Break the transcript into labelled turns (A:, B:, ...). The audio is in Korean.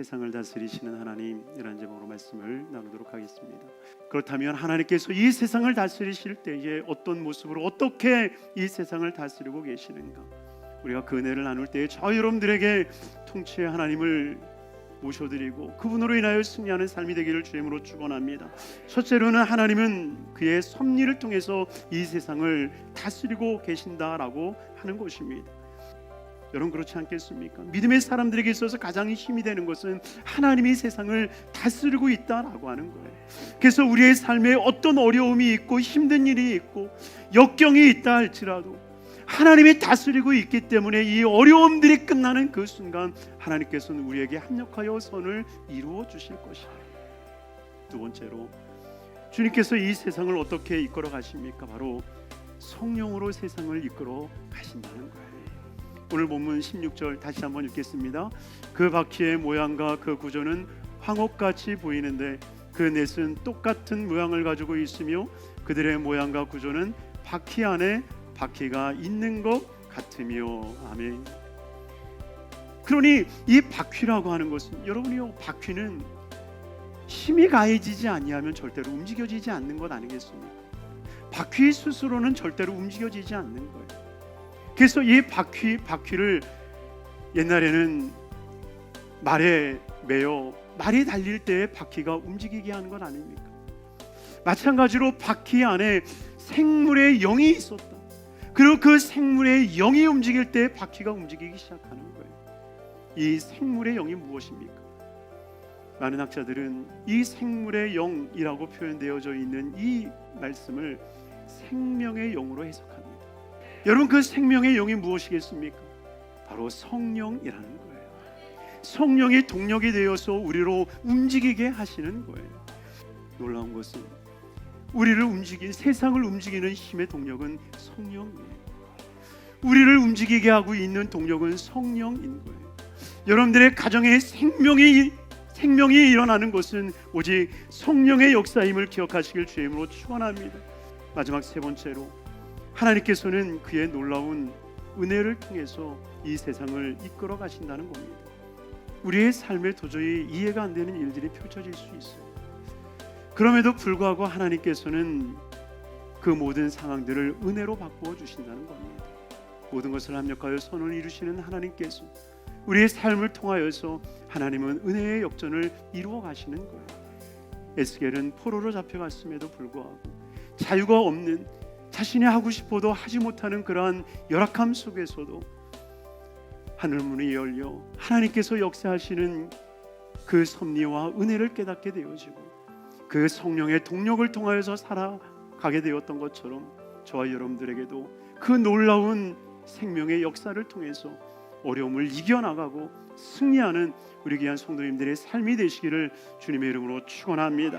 A: 세상을 다스리시는 하나님이라는 제목으로 말씀을 나누도록 하겠습니다. 그렇다면 하나님께서 이 세상을 다스리실 때에 어떤 모습으로 어떻게 이 세상을 다스리고 계시는가? 우리가 그 은혜를 나눌 때에 저 여러분들에게 통치의 하나님을 모셔드리고 그분으로 인하여 승리하는 삶이 되기를 주임으로 축원합니다. 첫째로는 하나님은 그의 섭리를 통해서 이 세상을 다스리고 계신다라고 하는 것입니다. 여러분 그렇지 않겠습니까? 믿음의 사람들에게 있어서 가장 힘이 되는 것은 하나님이 세상을 다스리고 있다라고 하는 거예요. 그래서 우리의 삶에 어떤 어려움이 있고 힘든 일이 있고 역경이 있다 할지라도 하나님이 다스리고 있기 때문에 이 어려움들이 끝나는 그 순간 하나님께서는 우리에게 합력하여 선을 이루어 주실 것이다. 두 번째로 주님께서 이 세상을 어떻게 이끌어 가십니까? 바로 성령으로 세상을 이끌어 가신다는 거예요. 오늘 본문 16절 다시 한번 읽겠습니다. 그 바퀴의 모양과 그 구조는 황옥같이 보이는데 그 넷은 똑같은 모양을 가지고 있으며 그들의 모양과 구조는 바퀴 안에 바퀴가 있는 것 같으며 아멘. 그러니 이 바퀴라고 하는 것은 여러분이요 바퀴는 힘이 가해지지 아니하면 절대로 움직여지지 않는 것 아니겠습니까? 바퀴 스스로는 절대로 움직여지지 않는 거예요. 그래서 이 바퀴 바퀴를 옛날에는 말에 매어 말이 달릴 때 바퀴가 움직이게 하는 건 아닙니까? 마찬가지로 바퀴 안에 생물의 영이 있었다. 그리고 그 생물의 영이 움직일 때 바퀴가 움직이기 시작하는 거예요. 이 생물의 영이 무엇입니까? 많은 학자들은 이 생물의 영이라고 표현되어져 있는 이 말씀을 생명의 영으로 해석합니다. 여러분 그 생명의 영이 무엇이겠습니까? 바로 성령이라는 거예요. 성령이 동력이 되어서 우리로 움직이게 하시는 거예요. 놀라운 것은 우리를 움직인 세상을 움직이는 힘의 동력은 성령이에요. 우리를 움직이게 하고 있는 동력은 성령인 거예요. 여러분들의 가정에 생명이 생명이 일어나는 것은 오직 성령의 역사임을 기억하시길 주임으로 축원합니다. 마지막 세 번째로 하나님께서는 그의 놀라운 은혜를 통해서 이 세상을 이끌어 가신다는 겁니다. 우리의 삶에 도저히 이해가 안 되는 일들이 펼쳐질 수 있어요. 그럼에도 불구하고 하나님께서는 그 모든 상황들을 은혜로 바꾸어 주신다는 겁니다. 모든 것을 합력하여 선을 이루시는 하나님께서 우리의 삶을 통하여서 하나님은 은혜의 역전을 이루어 가시는 거예요. 에스겔은 포로로 잡혀갔음에도 불구하고 자유가 없는 자신이 하고 싶어도 하지 못하는 그러한 열악함 속에서도 하늘 문이 열려 하나님께서 역사하시는 그 섭리와 은혜를 깨닫게 되어지고 그 성령의 동력을 통하여서 살아가게 되었던 것처럼 저와 여러분들에게도 그 놀라운 생명의 역사를 통해서 어려움을 이겨나가고 승리하는 우리 귀한 성도님들의 삶이 되시기를 주님의 이름으로 축원합니다.